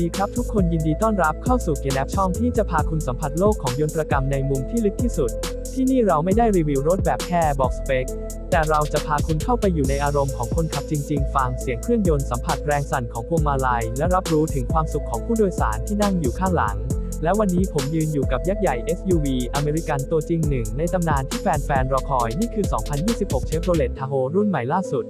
ดีครับทุกคนยินดีต้อนรับเข้าสู่เกียร์แลบช่องที่จะพาคุณสัมผัสโลกของยนตรกรรมในมุมที่ลึกที่สุด ที่นี่เราไม่ได้รีวิวรถแบบแค่บอกสเปค แต่เราจะพาคุณเข้าไปอยู่ในอารมณ์ของคนขับจริง ๆ ฟังเสียงเครื่องยนต์สัมผัสแรงสั่นของพวงมาลัย และรับรู้ถึงความสุขของผู้โดยสารที่นั่งอยู่ข้างหลัง และวันนี้ผมยืนอยู่กับยักษ์ใหญ่ SUV อเมริกันตัวจริงหนึ่งในตำนานที่แฟนๆรอคอยนี่คือ 2026 Chevrolet Tahoe รุ่นใหม่ล่าสุด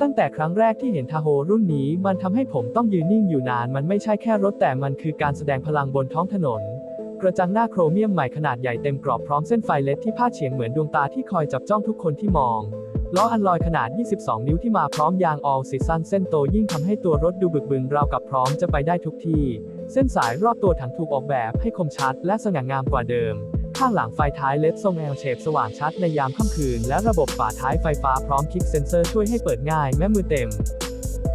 ตั้งแต่ครั้งแรกที่เห็นทาโฮรุ่นนี้มันทำให้ผมต้องยืนนิ่งอยู่นาน มันไม่ใช่แค่รถแต่มันคือการแสดงพลังบนท้องถนน กระจังหน้าโครเมียมใหม่ขนาดใหญ่เต็มกรอบพร้อมเส้นไฟเล็ดที่พาดเฉียงเหมือนดวงตาที่คอยจับจ้องทุกคนที่มองล้ออันลอยขนาด 22 นิ้วที่มาพร้อมยาง All Season เส้นโตยิ่งทำให้ตัวรถดูบึกบึนราวกับพร้อมจะไปได้ทุกที่ เส้นสายรอบตัวถังถูกออกแบบให้คมชัดและสง่างามกว่าเดิม ข้างหลังไฟท้ายเล็ดทรงแอลเชฟสว่างชัดในยามค่ำคืน และระบบฝาท้ายไฟฟ้าพร้อมคลิกเซนเซอร์ช่วยให้เปิดง่ายแม้มือเต็ม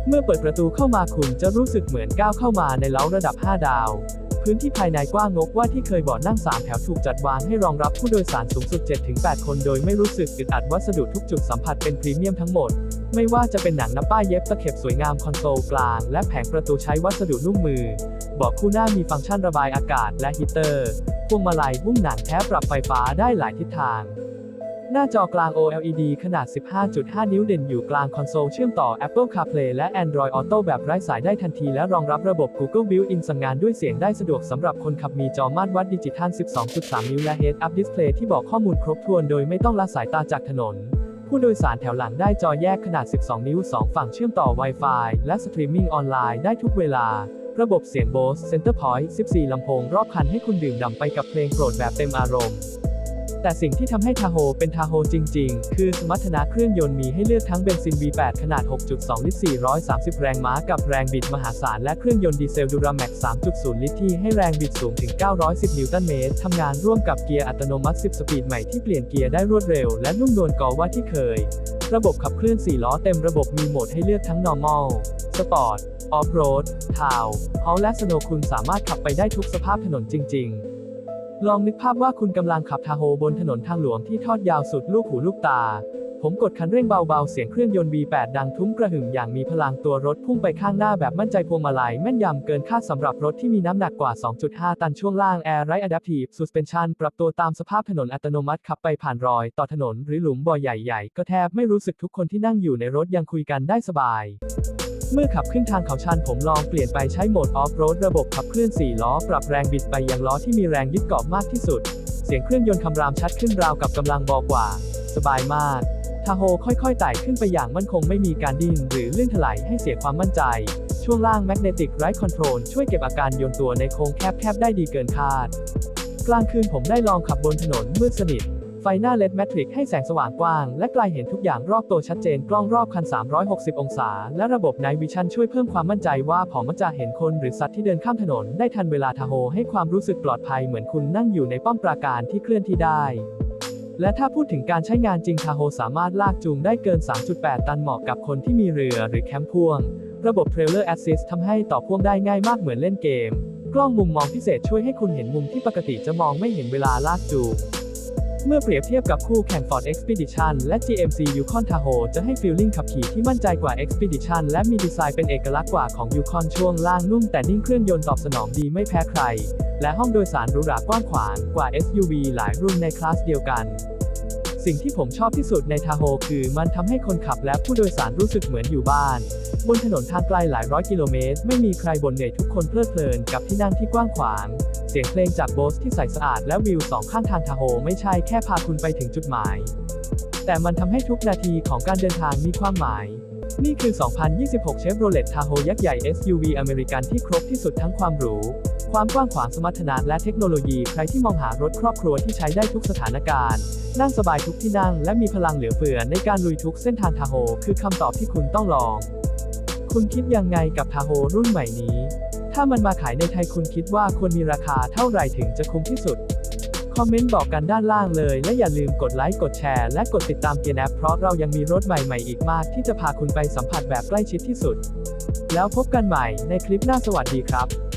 เมื่อเปิดประตูเข้ามาคุณจะรู้สึกเหมือนก้าวเข้ามาในเล้าระดับ 5 ดาว พื้นที่ภายในกว้างงกว่าที่เคยบาะนั่ง 3 แถวถูกจัดวางให้รองรับผู้โดยสารสูงสุด 7-8 คนโดยไม่รู้สึกอึดอัดวัสดุทุกจุดสัมผัสเป็นพรีเมียมทั้งหมดไม่ว่าจะเป็นหนังน้ำป้ายเย็บตะเข็บสวยงามคอนโซลกลาง และแผงประตูใช้วัสดุนุ่มมือเบาะคู่หน้ามีฟังก์ชันระบายอากาศและฮีเตอร์ วงมาลัยหุ้มหนังแท้ปรับไฟฟ้าได้หลายทิศทาง หน้าจอกลาง OLED ขนาด 15.5 นิ้วเด่นอยู่กลางคอนโซลเชื่อมต่อ Apple CarPlay และ Android Auto แบบไร้สายได้ทันทีและรองรับระบบ Google Built-in สั่งงานด้วยเสียงได้สะดวกสำหรับคนขับมีจอมาตรวัดดิจิทัล 12.3 นิ้วและ Head-Up Display ที่บอกข้อมูลครบถ้วนโดยไม่ต้องละสายตาจากถนนผู้โดยสารแถวหลังได้จอแยกขนาด 12 นิ้ว 2 ฝั่งเชื่อมต่อ Wi-Fi และสตรีมมิ่งออนไลน์ได้ทุกเวลา ระบบเสียง Bose Centerpoint 14 ลำโพงรอบคันให้คุณดื่มด่ำไปกับเพลงโปรดแบบเต็มอารมณ์ แต่สิ่งที่ทำให้ทาโฮเป็นทาโฮจริง ๆ คือสมรรถนะเครื่องยนต์มีให้เลือกทั้งเบนซิน V8 ขนาด 6.2 ลิตร 430 แรงม้ากับแรงบิดมหาศาล และเครื่องยนต์ดีเซลดูราแม็ก3.0 ลิตรที่ให้แรงบิดสูงถึง 910 นิวตันเมตรทำงานร่วมกับเกียร์อัตโนมัติ 10 สปีดใหม่ที่เปลี่ยนเกียร์ได้รวดเร็วและนุ่มนวลกว่าที่เคย ระบบขับเคลื่อน 4 ล้อเต็มระบบมีโหมดให้เลือกทั้ง normal sport off road town haul และ snow คุณสามารถขับไปได้ทุกสภาพถนนจริง ๆ ลองนึกภาพว่าคุณกำลังขับทาโฮบนถนนทางหลวงที่ทอดยาวสุดลูกหูลูกตา ผมกดคันเร่งเบาๆ เสียงเครื่องยนต์ V8 ดังทุ้มกระหึ่มอย่างมีพลังตัวรถพุ่งไปข้างหน้าแบบมั่นใจพวงมาลัยแม่นยำเกินคาดสำหรับรถที่มีน้ำหนักกว่า 2.5 ตันช่วงล่าง Air Ride Adaptive Suspension ปรับตัวตามสภาพถนนอัตโนมัติขับไปผ่านรอย ต่อถนนหรือหลุมบ่อใหญ่ๆ ก็แทบไม่รู้สึกทุกคนที่นั่งอยู่ในรถยังคุยกันได้สบาย เมื่อขับขึ้นทางเขาชันผมลองเปลี่ยนไปใช้โหมดออฟโรดระบบขับเคลื่อน 4 ล้อ ปรับแรงบิดไปยังล้อที่มีแรงยึดเกาะมากที่สุด เสียงเครื่องยนต์คำรามชัดขึ้นราวกับกำลังบอกว่า สบายมากทาโฮค่อยๆไต่ขึ้นไปอย่างมั่นคงไม่มีการดิ้นหรือลื่นถลายให้เสียความมั่นใจ ช่วงล่าง Magnetic Ride Control ช่วยเก็บอาการโยนตัวในโค้งแคบๆได้ดีเกินคาด กลางคืนผมได้ลองขับบนถนนมืดสนิท ไฟหน้าเลดแมทริกให้แสงสว่างกว้าง และไกลเห็นทุกอย่างรอบตัวชัดเจนกล้องรอบคัน 360 องศา และระบบ Night Vision ช่วยเพิ่มความมั่นใจว่าผอมจะเห็นคนหรือสัตว์ที่เดินข้ามถนนได้ทันเวลาทาโฮให้ความรู้สึกปลอดภัยเหมือนคุณนั่งอยู่ในป้อมปราการที่เคลื่อนที่ได้และถ้าพูดถึงการใช้งานจริงทาโฮสามารถลากจูงได้เกิน 3.8 ตันเหมาะกับคนที่มีเรือหรือแคมป์พ่วง ระบบ Trailer Assist ทำให้ต่อพ่วงได้ง่ายมากเหมือนเล่นเกม กล้องมุมมองพิเศษช่วยให้คุณเห็นมุมที่ปกติจะมองไม่เห็นเวลาลากจูง เมื่อเปรียบเทียบกับคู่แข่ง Ford Expedition และ GMC Yukon Tahoe จะให้ฟีลลิ่งขับขี่ที่มั่นใจกว่า Expedition และมีดีไซน์เป็นเอกลักษณ์กว่าของ Yukon ช่วงล่างนุ่มแต่นิ่งเครื่องยนต์ตอบสนองดีไม่แพ้ใคร และห้องโดยสารหรูหรากว้างขวางกว่า SUV หลายรุ่นในคลาสเดียวกัน สิ่งที่ผมชอบที่สุดในทาโฮคือมันทำให้คนขับและผู้โดยสารรู้สึกเหมือนอยู่บ้าน บนถนนทางไกลหลายร้อยกิโลเมตร ไม่มีใครบ่นเหนื่อยทุกคนเพลิดเพลินกับที่นั่งที่กว้างขวาง เสียงเพลงจากโบสที่ใสสะอาดและวิวสองข้างทางทาโฮไม่ใช่แค่พาคุณไปถึงจุดหมาย แต่มันทำให้ทุกนาทีของการเดินทางมีความหมายนี่คือ 2026 Chevrolet Tahoe ยักษ์ใหญ่ SUV อเมริกันที่ครบที่สุดทั้งความหรู ความกว้างขวางสมรรถนะและเทคโนโลยีใครที่มองหารถครอบครัวที่ใช้ได้ทุกสถานการณ์ นั่งสบายทุกที่นั่ง และมีพลังเหลือเฟือในการลุยทุกเส้นทางทาโฮคือคำตอบที่คุณต้องลอง คุณคิดยังไงกับทาโฮรุ่นใหม่นี้ ถ้ามันมาขายในไทยคุณคิดว่าควรมีราคาเท่าไหร่ถึงจะคุ้มที่สุด คอมเมนต์บอกกันด้านล่างเลย และอย่าลืมกดไลค์กดแชร์และกดติดตามเกียร์แอปเพราะเรายังมีรถใหม่ๆอีกมากที่จะพาคุณไปสัมผัสแบบใกล้ชิดที่สุด แล้วพบกันใหม่ในคลิปหน้าสวัสดีครับ